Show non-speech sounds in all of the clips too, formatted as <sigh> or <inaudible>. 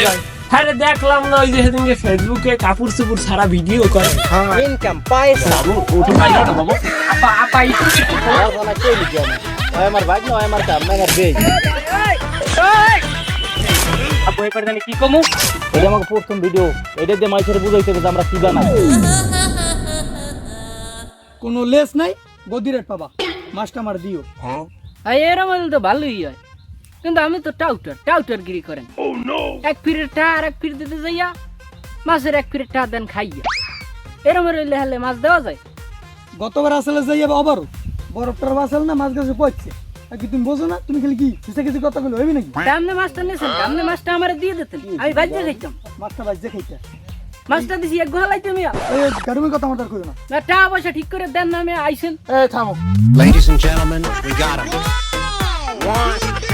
খুঁজায় হ্যাঁ রে, দেখলাম না ওই যে সেদিনকে ফেসবুকে কাপড় চুপুর সারা ভিডিও করে। হ্যাঁ। ইনকাম পয়সা। ওঠো ভাই ওঠো বাবু। আপা আপা একটু বলা কই লিখি আমি ওই আমার ভাই না ওই আমার কাম না আমার বেই। আপু জানি কি কমু? এটা আমাকে প্রথম ভিডিও এটা দিয়ে মাইসের বুঝাইতে যে আমরা কি বানাই। কোনো লেস নাই গদি রেট পাবা। মাছটা আমার দিও। আর এরম তো ভালোই হয়। কিন্তু আমি তো টাউটার টাউটার গিরি করেন। এক ফিরের টা আর এক ফির দিতে যাইয়া মাছের এক ফিরের টা দেন খাইয়া। এরম রইলে হলে মাছ দেওয়া যায়। গতবার আসলে যাই আবারও বরফটার বাসাল না মাছ গাছে পড়ছে। আর কি তুমি বোঝো না তুমি খালি কি কিছু কিছু কথা বলে হইবি নাকি? সামনে মাছটা নিয়েছেন সামনে মাছটা আমার দিয়ে দিতেন আমি বাজ্যে খাইতাম। মাছটা বাজছে খাইতে। মাছটা দিছি এক গোহালাইতে মিয়া। এই গাড়ুমি কথা আমার কইও না। না টাকা পয়সা ঠিক করে দেন না আমি আইসেন। এই থামো। Ladies and gentlemen, we got him.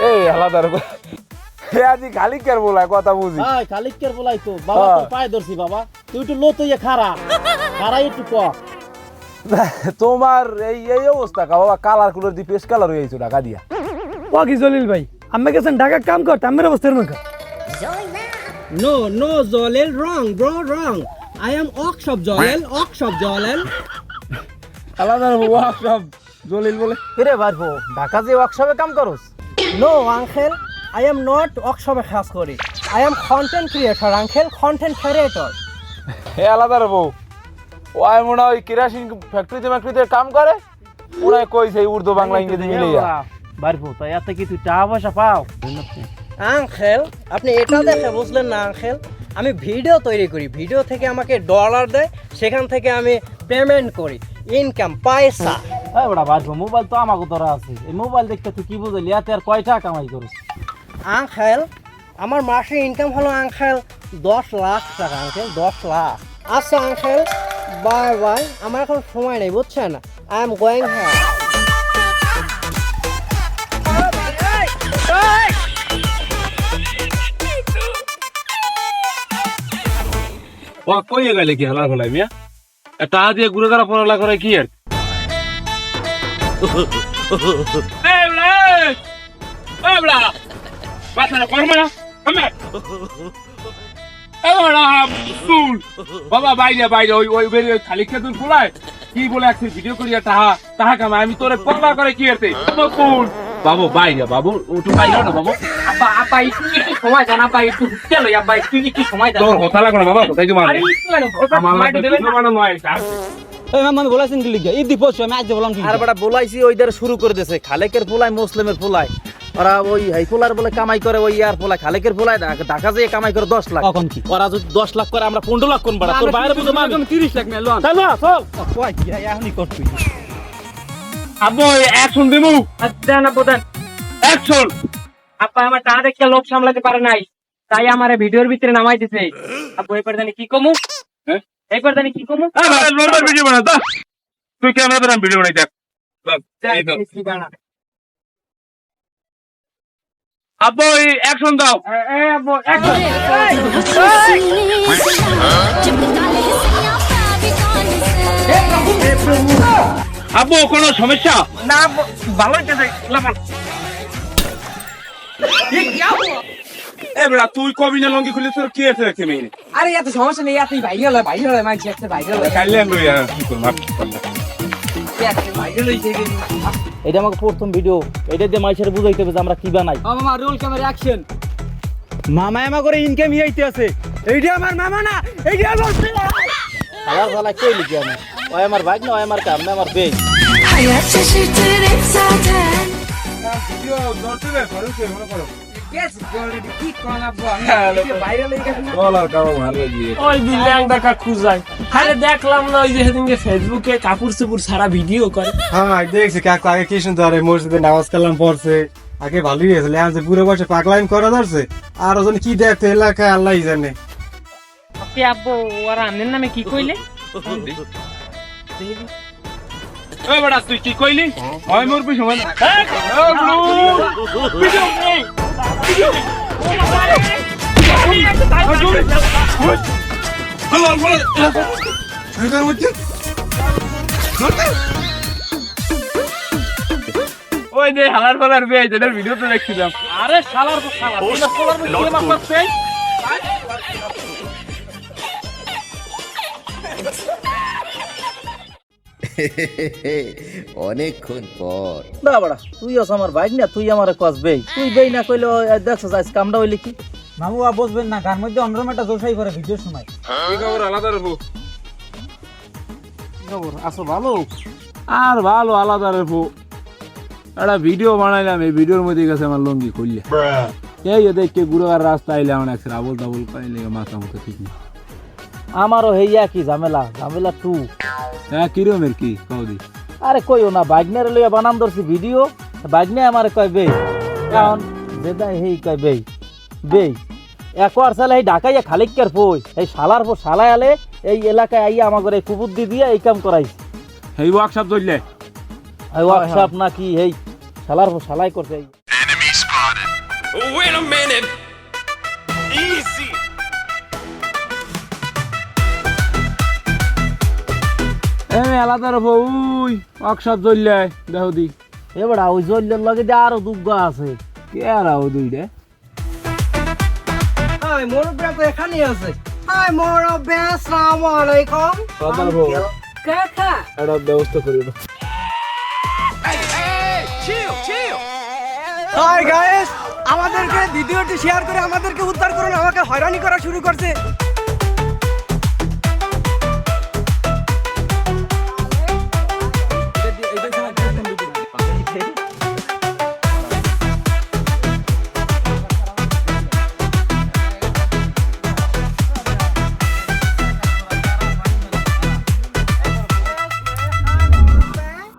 এ আলাদা রাখো এ আজি খালি কের বলা কথা বুঝি। হাই খালিকের বলাই তো। বাবা হ্যাঁ। তোর পায়ে ধরছি বাবা। তুই একটু লো তুই খারা খারা একটু ক। <laughs> তোমার এই এই অবস্থা কা বাবা কালার কুলার দি পেস কালার হয়ে গেছে টাকা দিয়া। ও কি জলিল ভাই? আমি গেছেন ঢাকা কাম করতে আমার অবস্থার মুখে No, no, Zolel, wrong, bro, wrong. I am Okshop Zolel, Okshop Zolel. আলাদা সব জলিল বলে। কিরে বাড়বো ঢাকা যে ওয়ার্কশপে কাম করস? No, uncle, I am not Okshop Khaskori. I am content creator, uncle, content creator. হে আলাদা রাখো ওয়াই মনে হয় কিরাসিন ফ্যাক্টরিতে ফ্যাক্টরিতে কাম করে? হয় কইছে উর্দু বাংলা ইংরেজি মিলে যা বাড়বো তাই এত কি তুই টাকা পয়সা পাও? আঙ্কেল আপনি এটা দেখে বুঝলেন না আঙ্কেল আমি ভিডিও তৈরি করি। ভিডিও থেকে আমাকে ডলার দেয় সেখান থেকে আমি পেমেন্ট করি। ইনকাম পয়সা। এই বড়া বাড়বো মোবাইল তো আমাকে ধরা আছে। এই মোবাইল দেখতে তুই কি বুঝলি? এতে আর কয় টাকা কামাই করিস? আঙ্কেল আমার মাসে ইনকাম হলো আঙ্কেল দশ লাখ টাকা আঙ্কেল দশ লাখ। আচ্ছা আঙ্কেল বাই বাই। আমার এখন সময় নেই বুঝছেন? আই এম গোয়িং হ্যাঁ ও কই গেলে কি হালা ফলাই মিয়া? তা দিয়ে ঘুরে দাঁড়া পড়ালা করে কি আর? বাবা বাইরে বাইরে ওই ওই বেরিয়ে খালি খেতুন ফুলায় কি বলে একটু ভিডিও করিয়া তাহা তাহা কামে আমি তোরে পড়লা করে কি এতে কোন বাবু বাইরে বাবু ওটু বাইরে না বাবু আপা আপা একটু একটু সময় দেন আপা একটু চলো আপা একটু একটু সময় দেন তোর কথা লাগল বাবা কোথায় ওটা আমার সময়টা দেবেন না? মানে নয় আমি বলাইছেন কি লিখে ঈদ পড়ছো আমি আজ বললাম কি আর বড়া বলাইছি ওই দ্বারা শুরু করে দিয়েছে খালেকের পোলাই মুসলিমের পোলাই ওরা ওই বলে কামাই করে ওই ইয়ার খালেকের পোলাই ঢাকা ঢাকা যেয়ে কামাই করে দশ লাখ। কখন কি? ওরা যদি দশ লাখ করে আমরা পনেরো লাখ কোন বাড়া তোর বাইরে বুঝো আমি তিরিশ লাখ মেয়ে লোন। চল। চল এখনই কর আব্বু অ্যাকশন দিমু। দেন আপু দেন। অ্যাকশন আপা আমার দেখে লোক সামলাতে পারে নাই। তাই আমার ভিডিওর ভিতরে নামাই দিছে। আপু এবার জানি কি কমু? হ্যাঁ? এবার জানি কি কমু নর্মাল ভিডিও বানা দা তুই ক্যামেরা ধরে ভিডিও বানাই দেখ আব্বু অ্যাকশন দাও। আব্বু কোনো সমস্যা? না ভালো হইতেছে। লাফান। এ বেড়া তুই কবি না লঙ্গি খুলে তোর কি আছে দেখতে মেয়ে? আরে এত সমস্যা নেই এত ভাইরাল ভাইরাল মানছি একটা ভাইরাল হয়। কাইলে আমি কি করব? এটা আমাকে প্রথম ভিডিও এটা দিয়ে মাইসের বুঝাইতে হবে যে আমরা কি বানাই। মামা রোল ক্যামেরা অ্যাকশন মামা আমা করে ইনকাম হইতে আছে। এইটা আমার মামা না এইটা আমার ছেলে। আলার ফালা কই লিখি আমি? ওই আমার ভাই না ওই আমার কাম না আমার বেই। Hayat şaşırtır hep zaten building দেখা খুঁজায় আরে দেখলাম না ওই যে সেদিনকে ফেসবুকে কাপড় চুপুর সারা ভিডিও করে হ্যাঁ দেখছি কাকু আগে কি সুন্দর মসজিদে নামাজ কালাম পড়ছে আগে ভালোই হয়েছিল এখন যে বুড়ো বয়সে পাগলাইন করা ধরছে আর ওজন কি দেখতে এলাকায় আল্লাহ জানে আব্বু ওরা আমের নামে কি কইলে তুই কি কইলি হয় মোর পিছু মানে ওই যে হালার ফালার বে যেটার ভিডিও তো দেখছিলাম। আরে শালার পর শালা তুই না শালার <laughs> অনেকক্ষণ পর। না বাড়া তুই আস আমার বাইক না তুই আমার কস বেই। তুই বেই না কইলে দেখছ আজ কামটা হইলে কি? মামু আর বসবেন না গান মধ্যে অন্যরকম একটা জোশাই করে ভিডিও সময়। খবর? আলাদা রেবো খবর? আছো ভালো? আর ভালো আলাদা রেবো একটা ভিডিও বানাইলাম এই ভিডিওর মধ্যে গেছে আমার লঙ্গি খুললে। এই যে দেখকে গুড়ার রাস্তা আইলে আমার একসাথে আবল তাবল পাইলে মাথা মতো ঠিক নেই। আমারও হেইয়া কি ঝামেলা ঝামেলা টু হ্যাঁ কিরমের কি কৌদি আরে কইও না বাইকনের লইয়া বানাম ধরছি ভিডিও বাইকনে আমার কয় বেই। কারণ যেটা হেই কয় বেই বেই। একবার সালে এই ঢাকাইয়া খালিকের ফই এই শালার পর শালায় আলে এই এলাকায় আইয়া আমাকে এই কুবুদ্ধি দিয়ে এই কাম করাইছে। এই ওয়ার্কশপ চললে? এই ওয়ার্কশপ নাকি এই শালার পর শালাই করছে এই। এই আলাদা রেবো উই ওয়ার্কশপ চললে দেখো দি। এবার ওই জল্লের লগে যে আরও দুগ্গ আছে। কে আর আও দুইটা আয় তো এখানেই আছে। আয় মুরব্বী আসসালামু আলাইকুম। আলাদা রেবো কাকা। একটা ব্যবস্থা করি না। হাই গাইস আমাদেরকে ভিডিওটি শেয়ার করে আমাদেরকে উদ্ধার করুন আমাকে হয়রানি করা শুরু করছে।